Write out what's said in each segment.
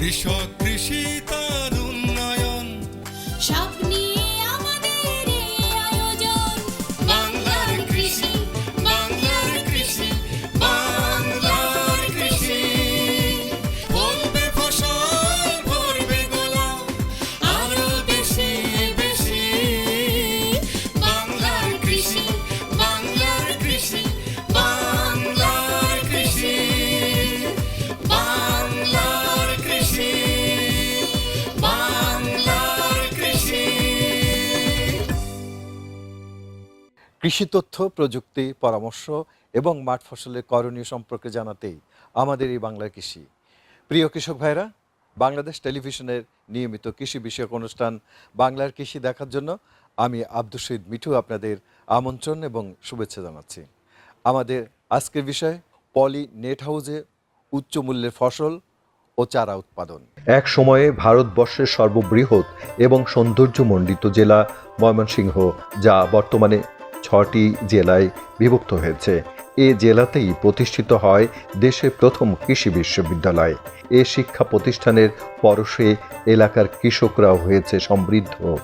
কৃষক কৃষি তার কৃষি তথ্য, প্রযুক্তি, পরামর্শ এবং মাঠ ফসলের করণীয় সম্পর্কে জানাতেই আমাদের এই বাংলা কৃষি। প্রিয় কৃষক ভাইরা বাংলাদেশ টেলিভিশনের নিয়মিত কৃষি বিষয়ক অনুষ্ঠান বাংলার কৃষি দেখার জন্য আমি আব্দুল শহীদ মিঠু আপনাদের আমন্ত্রণ এবং শুভেচ্ছা জানাচ্ছি। আমাদের আজকের বিষয়, পলি নেট হাউসে উচ্চ মূল্যের ফসল ও চারা উৎপাদন। এক সময়ে ভারতবর্ষের সর্ববৃহৎ এবং সৌন্দর্যমণ্ডিত জেলা ময়মনসিংহ, যা বর্তমানে ছটি জেলায় বিভক্ত হয়েছে। এ জেলাতেই প্রতিষ্ঠিত হয় দেশের প্রথম কৃষি বিশ্ববিদ্যালয়। এ শিক্ষা প্রতিষ্ঠানের পরশে এলাকার কৃষকরাও হয়েছে সমৃদ্ধ।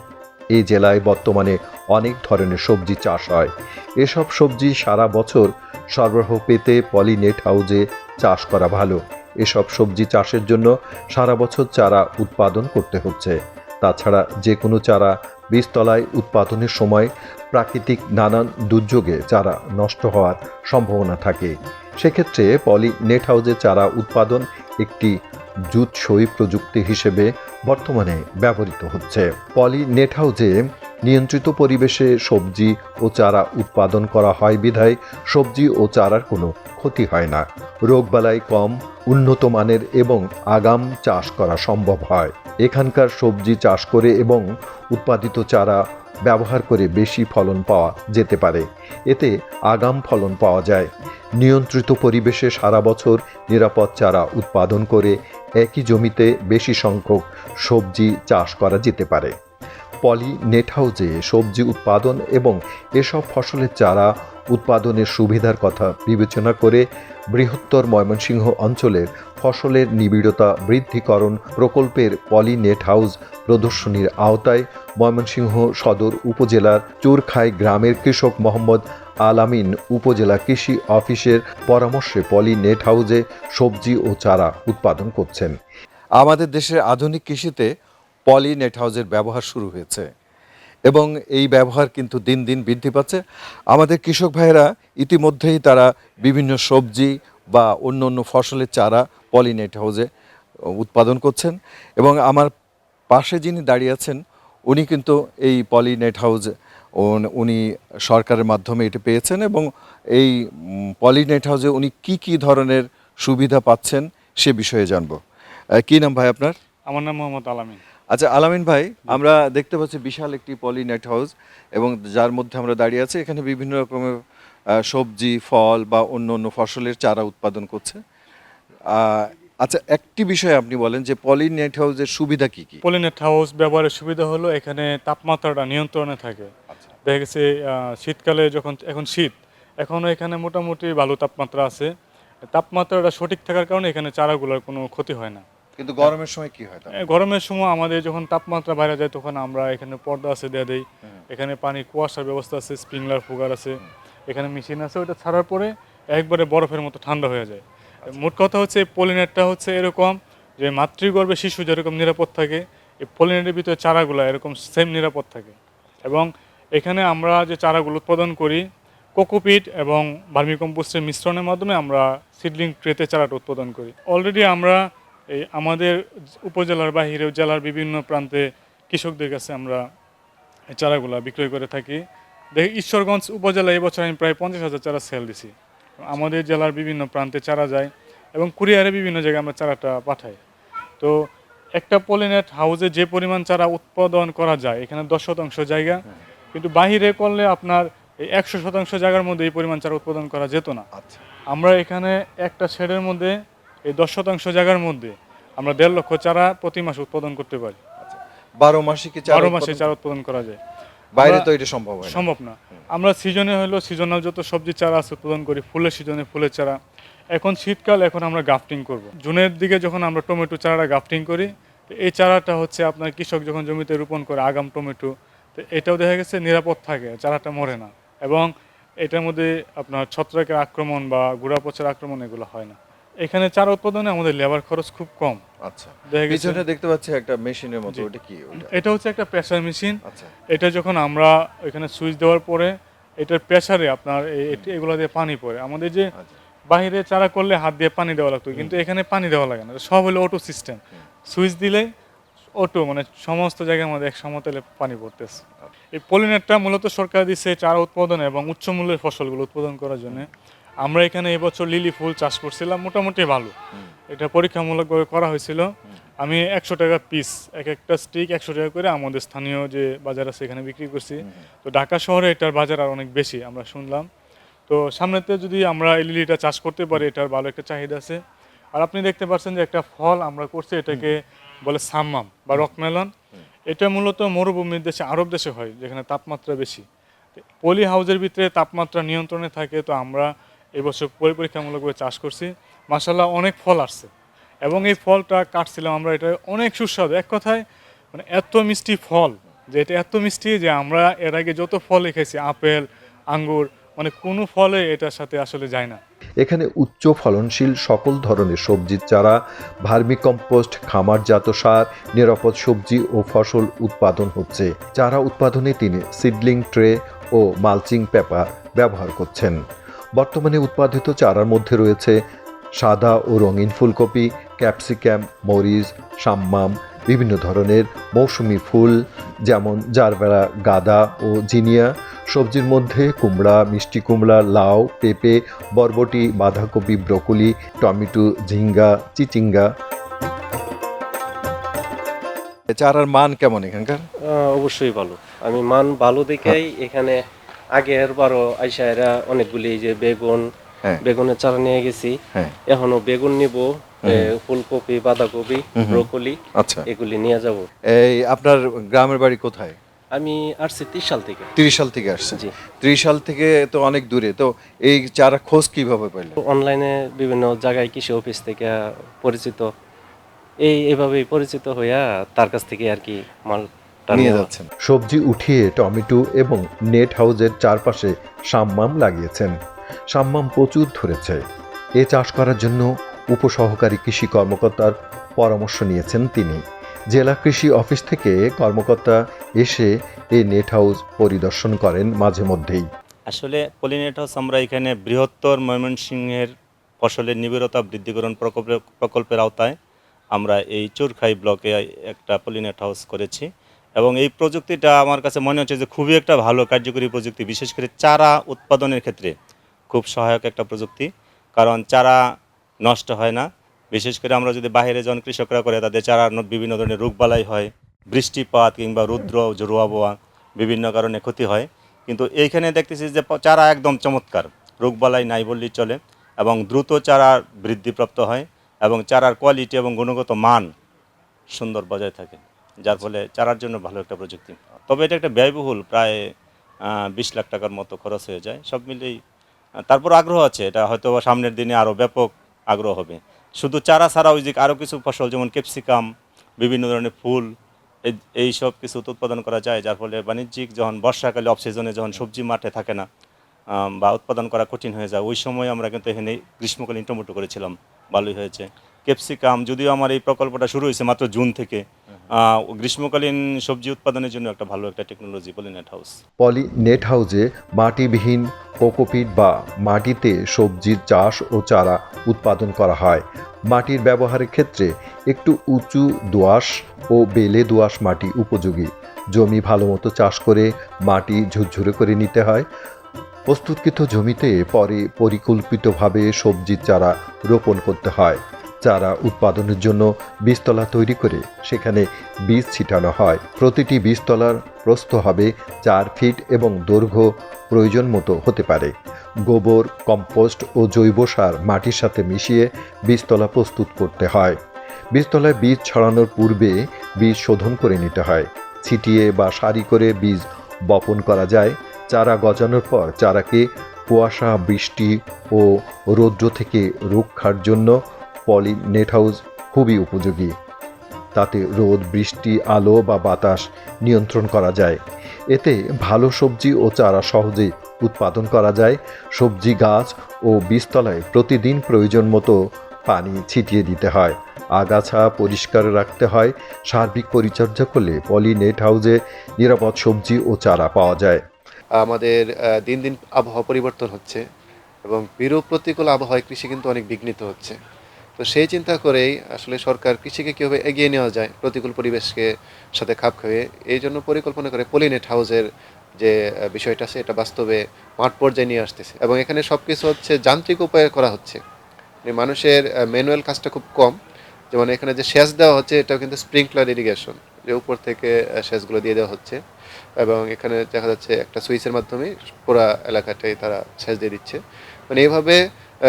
এই জেলায় বর্তমানে অনেক ধরনের সবজি চাষ হয়। এসব সবজি সারা বছর সরবরাহ পেতে পলিনেট হাউজে চাষ করা ভালো। এসব সবজি চাষের জন্য সারা বছর চারা উৎপাদন করতে হচ্ছে। তাছাড়া যে কোনো চারা বীজতলায় উৎপাদনের সময় প্রাকৃতিক নানান দুর্যোগে চারা নষ্ট হওয়ার সম্ভাবনা থাকে। সেক্ষেত্রে পলি নেট হাউজে চারা উৎপাদন একটি জুৎসই প্রযুক্তি হিসেবে বর্তমানে ব্যবহৃত হচ্ছে। পলি নেট হাউজে নিয়ন্ত্রিত পরিবেশে সবজি ও চারা উৎপাদন করা হয় বিধায় সবজি ও চারার কোনো ক্ষতি হয় না। রোগবালাই কম, উন্নত মানের এবং আগাম চাষ করা সম্ভব হয়। এখানকার সবজি চাষ করে এবং উৎপাদিত চারা ব্যবহার করে বেশি ফলন পাওয়া যেতে পারে। এতে আগাম ফলন পাওয়া যায়। নিয়ন্ত্রিত পরিবেশে সারা বছর নিরাপদ চারা উৎপাদন করে একই জমিতে বেশি সংখ্যক সবজি চাষ করা যেতে পারে। পলি নেট হাউজে সবজি উৎপাদন এবং এসব ফসলের চারা উৎপাদনের সুবিধার কথা বিবেচনা করে বৃহত্তর ময়মনসিংহ অঞ্চলের ফসলের নিবিড়তা বৃদ্ধিকরণ প্রকল্পের পলি নেট হাউস প্রদর্শনীর আওতায় ময়মনসিংহ সদর উপজেলার চুরখাই গ্রামের কৃষক মোহাম্মদ আলামিন উপজেলা কৃষি অফিসের পরামর্শে পলি নেট হাউজে সবজি ও চারা উৎপাদন করছেন। আমাদের দেশের আধুনিক কৃষিতে পলি নেট হাউসের ব্যবহার শুরু হয়েছে এবং এই ব্যবহার কিন্তু দিন দিন বৃদ্ধি পাচ্ছে। আমাদের কৃষক ভাইয়েরা ইতিমধ্যেই তারা বিভিন্ন সবজি বা অন্য অন্য ফসলের চারা পলি নেট হাউসে উৎপাদন করছেন এবং আমার পাশে যিনি দাঁড়িয়ে আছেন, উনি কিন্তু এই পলি নেট হাউস উনি সরকারের মাধ্যমে এটি পেয়েছেন এবং এই পলি নেট হাউসে উনি কি কি ধরনের সুবিধা পাচ্ছেন সে বিষয়ে জানব। কি নাম ভাই আপনার? আমার নাম মোহাম্মদ আলামিন। আচ্ছা আলামিন ভাই আমরা দেখতে পাচ্ছি বিশাল একটি পলি নেট হাউস এবং যার মধ্যে আমরা দাঁড়িয়ে আছি। এখানে বিভিন্ন রকমের সবজি ফল বা অন্য অন্য ফসলের চারা উৎপাদন করছে। আচ্ছা একটি বিষয় আপনি বলেন যে পলি নেট হাউসের সুবিধা কি কি? পলিনেট হাউস ব্যবহারের সুবিধা হলো এখানে তাপমাত্রাটা নিয়ন্ত্রণে থাকে। দেখা গেছে শীতকালে যখন এখন শীত এখনও এখানে মোটামুটি ভালো তাপমাত্রা আছে। তাপমাত্রাটা সঠিক থাকার কারণে এখানে চারাগুলোর কোনো ক্ষতি হয় না। কিন্তু গরমের সময় কি হয় গরমের সময় আমাদের যখন তাপমাত্রা বাইরে যায় তখন আমরা এখানে পর্দা আছে দেয়া দেই। এখানে পানি কুয়াশার ব্যবস্থা আছে স্প্রিংলার ফুগার আছে। এখানে মেশিন আছে ওটা ছাড়ার পরে একবারে বরফের মতো ঠান্ডা হয়ে যায়। মোট কথা হচ্ছে এই পলিনেটটা হচ্ছে এরকম যে মাতৃগর্ভে শিশু যেরকম নিরাপদ থাকে এই পলিনেটের ভিতরে চারাগুলো এরকম সেম নিরাপদ থাকে। এবং এখানে আমরা যে চারাগুলো উৎপাদন করি কোকোপিট এবং ভার্মিকম্পোস্টের মিশ্রণের মাধ্যমে আমরা সিডলিং ট্রেতে চারাটা উৎপাদন করি। অলরেডি আমরা এই আমাদের উপজেলার বাহিরেও জেলার বিভিন্ন প্রান্তে কৃষকদের কাছে আমরা এই চারাগুলা বিক্রয় করে থাকি। দেখি ঈশ্বরগঞ্জ উপজেলায় এবছর আমি প্রায় পঞ্চাশ হাজার চারা সেল দিছি। আমাদের জেলার বিভিন্ন প্রান্তে চারা যায় এবং কুরিয়ারে বিভিন্ন জায়গায় আমরা চারাটা পাঠাই। তো একটা পলিনেট হাউসে যে পরিমাণ চারা উৎপাদন করা যায় এখানে দশ শতাংশ জায়গা। কিন্তু বাহিরে করলে আপনার এই একশো শতাংশ জায়গার মধ্যে এই পরিমাণ চারা উৎপাদন করা যেত না। আচ্ছা। আমরা এখানে একটা শেডের মধ্যে এই দশ শতাংশ জায়গার মধ্যে আমরা দেড় লক্ষ চারা প্রতি মাসে উৎপাদন করতে পারি। বারো মাসে কি চারা বারো মাসে চারা উৎপাদন করা যায়। বাইরে তো এটা সম্ভব হয় সম্ভব না। আমরা সিজনে হলো সিজনাল যত সবজি চারা আছে উৎপাদন করি ফুলের সিজনে ফুলের চারা। এখন শীতকাল এখন আমরা গাফটিং করব। জুনের দিকে যখন আমরা টমেটো চারাটা গাফটিং করি তো এই চারাটা হচ্ছে আপনার কৃষক যখন জমিতে রোপণ করে আগাম টমেটো তো এটাও দেখা গেছে নিরাপদ থাকে চারাটা মরে না। এবং এটার মধ্যে আপনার ছত্রাকের আক্রমণ বা গুড়া পচার আক্রমণ এগুলো হয় না। এখানে চারা উৎপাদনে আমাদের লেবার খরচ খুব কম। আচ্ছা। পিছনে দেখতে পাচ্ছি একটা মেশিনের মতো ওটা কি ওটা? এটা হচ্ছে একটা প্রেসার মেশিন আচ্ছা। এটা যখন আমরা এখানে সুইচ দেওয়ার পরে এটার প্রেসারে আপনার এই- এগুলো দিয়ে পানি পড়ে। আমাদের যে আচ্ছা। বাইরে চারা করলে হাত দিয়ে পানি দেওয়া লাগতো কিন্তু এখানে পানি দেওয়া লাগে না। সব হলো অটো সিস্টেম সুইচ দিলে অটো মানে সমস্ত জায়গায় আমাদের এক সমতলে পানি পড়তেছে। এই পলিনেটটা মূলত সরকার দিচ্ছে চারা উৎপাদন এবং উচ্চ মূল্যের ফসলগুলো উৎপাদন করার জন্য। আমরা এখানে এবছর লিলি ফুল চাষ করছিলাম মোটামুটি ভালো। এটা পরীক্ষামূলকভাবে করা হয়েছিল। আমি একশো টাকা পিস এক একটা স্টিক একশো টাকা করে আমাদের স্থানীয় যে বাজার আছে এখানে বিক্রি করছি। তো ঢাকা শহরে এটার বাজার আর অনেক বেশি আমরা শুনলাম। তো সামনেতে যদি আমরা এই লিলিটা চাষ করতে পারি এটার ভালো একটা চাহিদা আছে। আর আপনি দেখতে পাচ্ছেন যে একটা ফল আমরা করছি এটাকে বলে সাম্মাম বা রকমেলন। এটা মূলত মরুভূমির দেশে আরব দেশে হয় যেখানে তাপমাত্রা বেশি। পলি হাউসের ভিতরে তাপমাত্রা নিয়ন্ত্রণে থাকে তো আমরা এবছর পরি- পরীক্ষামূলকভাবে চাষ করছি। মাসাল্লাহ অনেক ফল আসছে। এবং এই ফলটা কাটছিলাম আমরা, এটা অনেক সুস্বাদু। এক কথায় মানে এত মিষ্টি ফল, যে এটা এত মিষ্টি যে আমরা এর আগে যত ফল খেয়েছি, আপেল, আঙ্গুর মানে কোনো ফলে এটার সাথে আসলে যায় না। এখানে উচ্চ ফলনশীল সকল ধরনের সবজির চারা, ভার্মিকম্পোস্ট, খামারজাত সার, নিরাপদ সবজি ও ফসল উৎপাদন হচ্ছে। চারা উৎপাদনে তিনি সিডলিং ট্রে ও মালচিং পেপার ব্যবহার করছেন। বর্তমানে উৎপাদিত চারার মধ্যে রয়েছে সাদা ও রঙিন ফুলকপি ক্যাপসিক্যাম মরিচ, সাম্মাম, বিভিন্ন ধরনের মৌসুমি ফুল, যেমন জারবেরা, গাদা ও জিনিয়া। সবজির মধ্যে কুমড়া, মিষ্টি কুমড়া, লাউ, পেঁপে, বরবটি, বাঁধাকপি, ব্রকলি, টমেটো, ঝিঙ্গা, চিচিঙ্গা। চারার মান কেমন এখানকার? অবশ্যই ভালো। আমি মান ভালো দেখেই এখানে আগের বারো আইসা এরা অনেকগুলি যে বেগুন হ্যাঁ। বেগুনের চারা নিয়ে গেছি। হ্যাঁ। এখনও বেগুন নিব ফুলকপি বাঁধাকপি ব্রকলি আচ্ছা। এগুলি নিয়ে যাব। এই আপনার গ্রামের বাড়ি কোথায়? আমি আসছি তিরিশ সাল থেকে। ত্রিশ সাল থেকে আসছে জি। ত্রিশ সাল থেকে তো অনেক দূরে। তো এই চারা খোঁজ কীভাবে পাইলেন? অনলাইনে বিভিন্ন জায়গায় কৃষি অফিস থেকে পরিচিত। এই এভাবেই পরিচিত হইয়া তার কাছ থেকে আর কি মালটা নিয়ে যাচ্ছেন। সবজি উঠিয়ে টমেটো এবং নেট হাউসের চারপাশে সাম্মাম লাগিয়েছেন। সাম্মাম প্রচুর ধরেছে। এ চাষ করার জন্য উপসহকারী কৃষি কর্মকর্তার পরামর্শ নিয়েছেন তিনি। জেলা কৃষি অফিস থেকে কর্মকর্তা এসে এই নেট হাউস পরিদর্শন করেন মাঝে মধ্যেই। আসলে পলিনেট হাউস আমরা এখানে বৃহত্তর ময়মনসিংহের ফসলের নিবিড়তা বৃদ্ধিকরণ প্রকল্পের প্রকল্পের আওতায় আমরা এই চোরখাই ব্লকে একটা পলিনেট হাউস করেছি। এবং এই প্রযুক্তিটা আমার কাছে মনে হচ্ছে যে খুবই একটা ভালো কার্যকরী প্রযুক্তি, বিশেষ করে চারা উৎপাদনের ক্ষেত্রে খুব সহায়ক একটা প্রযুক্তি। কারণ চারা নষ্ট হয় না। বিশেষ করে আমরা যদি বাইরে যখন কৃষকরা করে, তাদের চারা বিভিন্ন ধরনের রোগবালাই হয়, বৃষ্টিপাত কিংবা রুদ্র জোরো আবহাওয়া বিভিন্ন কারণে ক্ষতি হয়। কিন্তু এইখানে দেখতেছি যে চারা একদম চমৎকার, রোগবালাই নাই বললেই চলে এবং দ্রুত চারা বৃদ্ধিপ্রাপ্ত হয় এবং চারার কোয়ালিটি এবং গুণগত মান সুন্দর বজায় থাকে। যার ফলে চারার জন্য ভালো একটা প্রযুক্তি। তবে এটা একটা ব্যয়বহুল, প্রায় বিশ লাখ টাকার মতো খরচ হয়ে যায়। সব মিলেই তারপর আগ্রহ আছে। এটা হয়তো সামনের দিনে আরও ব্যাপক আগ্রহ হবে। শুধু চারা ছাড়াও ওই যে আরও কিছু ফসল, যেমন ক্যাপসিকাম, বিভিন্ন ধরনের ফুল, এই- সব কিছু উৎপাদন করা যায়। যার ফলে বাণিজ্যিক যখন বর্ষাকালে অফ সিজনে যখন সবজি মাঠে থাকে না বা উৎপাদন করা কঠিন হয়ে যায়, ওই সময় আমরা কিন্তু এখানে গ্রীষ্মকালীন টমেটো করেছিলাম। ভালোই হয়েছে। ক্যাপসিকাম, যদিও আমার এই প্রকল্পটা শুরু হয়েছে মাত্র জুন থেকে গ্রীষ্মকালীন সবজি উৎপাদনের জন্য একটা ভালো একটা technology poly net house poly net হাউসে মাটিবিহীন কোকোপিট বা মাটিতে সবজির চাষ ও চারা উৎপাদন করা হয়। মাটির ব্যবহারের ক্ষেত্রে একটু উঁচু দোআঁশ ও বেলে দোআঁশ মাটি উপযোগী। জমি ভালোমতো চাষ করে মাটি ঝুরঝুরে করে নিতে হয়। প্রস্তুতকৃত জমিতে পরে পরিকল্পিতভাবে সবজির চারা রোপণ করতে হয়। চারা উৎপাদনের জন্য বীজতলা তৈরি করে সেখানে বীজ ছিটানো হয়। প্রতিটি বীজতলার প্রস্থ হবে চার ফিট এবং দৈর্ঘ্য প্রয়োজন মতো হতে পারে। গোবর, কম্পোস্ট ও জৈব সার মাটির সাথে মিশিয়ে বীজতলা প্রস্তুত করতে হয়। বীজতলায় বীজ ছড়ানোর পূর্বে বীজ শোধন করে নিতে হয়। ছিটিয়ে বা সারি করে বীজ বপন করা যায়। চারা গজানোর পর চারাকে কুয়াশা, বৃষ্টি ও রৌদ্র থেকে রক্ষার জন্য পলি নেট হাউস খুবই উপযোগী। তাতে রোদ, বৃষ্টি, আলো বা বাতাস নিয়ন্ত্রণ করা যায়। এতে ভালো সবজি ও চারা সহজেই উৎপাদন করা যায়। সবজি, গাছ ও বীজতলায় প্রতিদিন প্রয়োজন মতো পানি ছিটিয়ে দিতে হয়। আগাছা পরিষ্কার রাখতে হয়। সার্বিক পরিচর্যা করলে পলি নেট হাউসে নিরাপদ সবজি ও চারা পাওয়া যায়। আমাদের দিন দিন আবহাওয়া পরিবর্তন হচ্ছে এবং বিরূপ প্রতিকূল আবহাওয়ায় কৃষি কিন্তু অনেক বিঘ্নিত হচ্ছে। তো সেই চিন্তা করেই আসলে সরকার কৃষিকে কীভাবে এগিয়ে নেওয়া যায়, প্রতিকূল পরিবেশকে সাথে খাপ খাইয়ে, এই জন্য পরিকল্পনা করে পলিনেট হাউসের যে বিষয়টা আছে, এটা বাস্তবে মাঠ পর্যায়ে নিয়ে আসতেছে। এবং এখানে সব কিছু হচ্ছে যান্ত্রিক উপায়ে করা হচ্ছে। মানে মানুষের ম্যানুয়াল কাজটা খুব কম। যেমন এখানে যে সেচ দেওয়া হচ্ছে, এটাও কিন্তু স্প্রিংকলার ইরিগেশন যে উপর থেকে সেচগুলো দিয়ে দেওয়া হচ্ছে। এবং এখানে দেখা যাচ্ছে একটা সুইচের মাধ্যমে পুরা এলাকাটাই তারা সেচ দিয়ে দিচ্ছে। মানে এইভাবে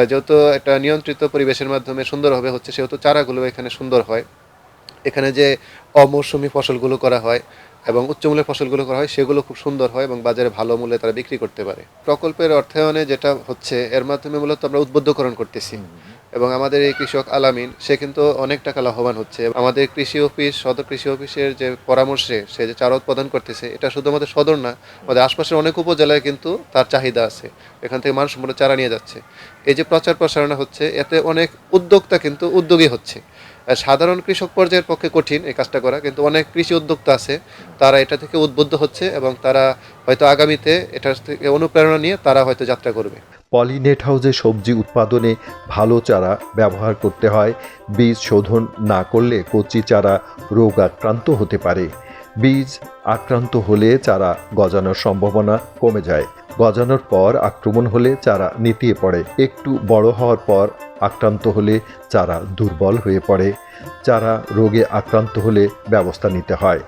যেহেতু একটা নিয়ন্ত্রিত পরিবেশের মাধ্যমে সুন্দরভাবে হচ্ছে সেহেতু চারাগুলো এখানে সুন্দর হয়। এখানে যে অমৌসুমি ফসলগুলো করা হয় এবং উচ্চমূল্যের ফসলগুলো করা হয়, সেগুলো খুব সুন্দর হয় এবং বাজারে ভালো মূল্যে তারা বিক্রি করতে পারে। প্রকল্পের অর্থায়নে যেটা হচ্ছে, এর মাধ্যমে মূলত আমরা উদ্বুদ্ধকরণ করতেছি। এবং আমাদের এই কৃষক আলামিন, সে কিন্তু অনেক টাকা লাভবান হচ্ছে। আমাদের কৃষি অফিস, সদর কৃষি অফিসের যে পরামর্শে সে যে চারা উৎপাদন করতেছে, এটা শুধু আমাদের সদর না, আমাদের আশপাশের অনেক উপজেলায় কিন্তু তার চাহিদা আছে। এখান থেকে মানুষ মনে চারা নিয়ে যাচ্ছে। এই যে প্রচার প্রসারণা হচ্ছে, এতে অনেক উদ্যোক্তা কিন্তু উদ্যোগী হচ্ছে। সাধারণ কৃষক পর্যায়ের পক্ষে কঠিন এই কাজটা করা, কিন্তু অনেক কৃষি উদ্যোক্তা আছে, তারা এটা থেকে উদ্বুদ্ধ হচ্ছে এবং তারা হয়তো আগামীতে এটার থেকে অনুপ্রেরণা নিয়ে তারা হয়তো যাত্রা করবে। পলিনেট হাউসে সবজি উৎপাদনে ভালো চারা ব্যবহার করতে হয়, বীজ শোধন না করলে কচি চারা রোগ আক্রান্ত হতে পারে। বীজ আক্রান্ত হলে চারা গজানোর সম্ভাবনা কমে যায়। গজানোর পর আক্রমণ হলে চারা নেতিয়ে পড়ে। একটু বড় হওয়ার পর আক্রান্ত হলে চারা দুর্বল হয়ে পড়ে। চারা রোগে আক্রান্ত হলে ব্যবস্থা নিতে হয়।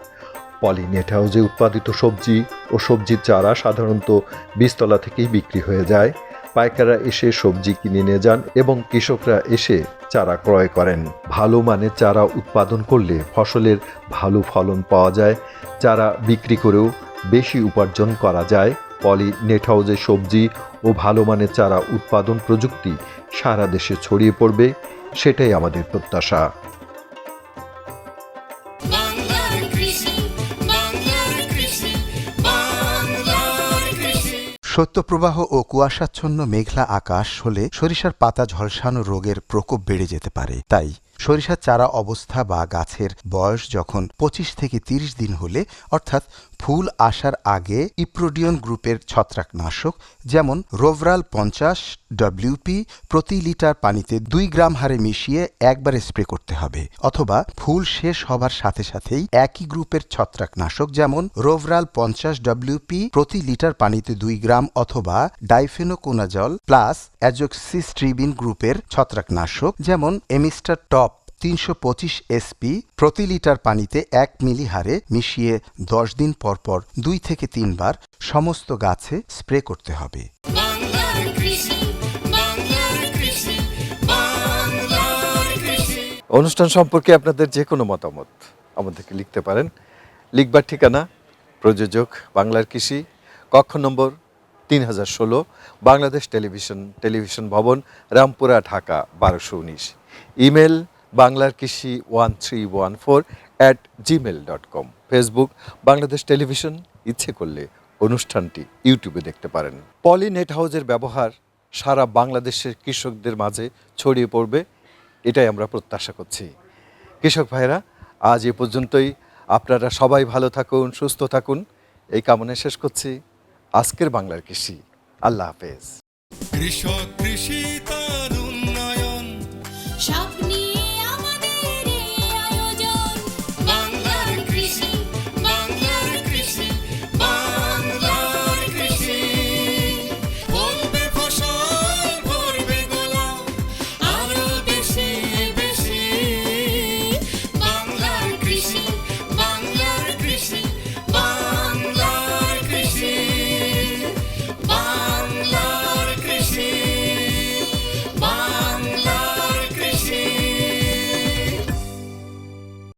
পলিনেট হাউসে উৎপাদিত সবজি ও সবজির চারা সাধারণত বীজতলা থেকেই বিক্রি হয়ে যায়। পাইকাররা এসে সবজি কিনে নিয়ে যান এবং কৃষকরা এসে চারা ক্রয় করেন। ভালো মানের চারা উৎপাদন করলে ফসলের ভালো ফলন পাওয়া যায়। চারা বিক্রি করেও বেশি উপার্জন করা যায়। পলি নেট হাউসে সবজি ও ভালো মানের চারা উৎপাদন প্রযুক্তি সারা দেশে ছড়িয়ে পড়বে, সেটাই আমাদের প্রত্যাশা। শৈত্যপ্রবাহ ও কুয়াশাচ্ছন্ন মেঘলা আকাশ হলে সরিষার পাতা ঝলসানো রোগের প্রকোপ বেড়ে যেতে পারে। তাই সরিষার চারা অবস্থা বা গাছের বয়স যখন পঁচিশ থেকে তিরিশ দিন হলে, অর্থাৎ ফুল আসার আগে ইপ্রোডিয়ন গ্রুপের ছত্রাকনাশক, যেমন রোভরাল পঞ্চাশ ডব্লিউপি প্রতি লিটার পানিতে দুই গ্রাম হারে মিশিয়ে একবারে স্প্রে করতে হবে, অথবা ফুল শেষ হবার সাথে সাথেই একই গ্রুপের ছত্রাকনাশক, যেমন রোভরাল পঞ্চাশ ডব্লিউপি প্রতি লিটার পানিতে দুই গ্রাম অথবা ডাইফেনোকোনাজল প্লাস অ্যাজোক্সিস্ট্রিবিন গ্রুপের ছত্রাকনাশক, যেমন এমিস্টার টপ তিনশো পঁচিশ এসপি প্রতি লিটার পানিতে এক মিলি হারে মিশিয়ে দশ দিন পর পর দুই থেকে তিনবার সমস্ত গাছে স্প্রে করতে হবে। বাংলার কৃষি বাংলার কৃষি বাংলার কৃষি। অনুষ্ঠান সম্পর্কে আপনাদের যে কোনো মতামত আমাদেরকে লিখতে পারেন। লিখবার ঠিকানা প্রযোজক বাংলার কৃষি কক্ষ নম্বর তিন হাজার ষোলো বাংলাদেশ টেলিভিশন টেলিভিশন ভবন রামপুরা ঢাকা বারোশো উনিশ। ইমেল বাংলার কৃষি one three one four at Gmail dot com Facebook Bangladesh television, ইচ্ছে করলে অনুষ্ঠানটি ইউটিউবে দেখতে পারেন। পলি নেট হাউসের ব্যবহার সারা বাংলাদেশের কৃষকদের মাঝে ছড়িয়ে পড়বে, এটাই আমরা প্রত্যাশা করছি। কৃষক ভাইরা আজ এ পর্যন্তই। আপনারা সবাই ভালো থাকুন, সুস্থ থাকুন। এই কামনায় শেষ করছি। আজকের বাংলার কৃষি। আল্লাহ হাফেজ। কৃষক কৃষি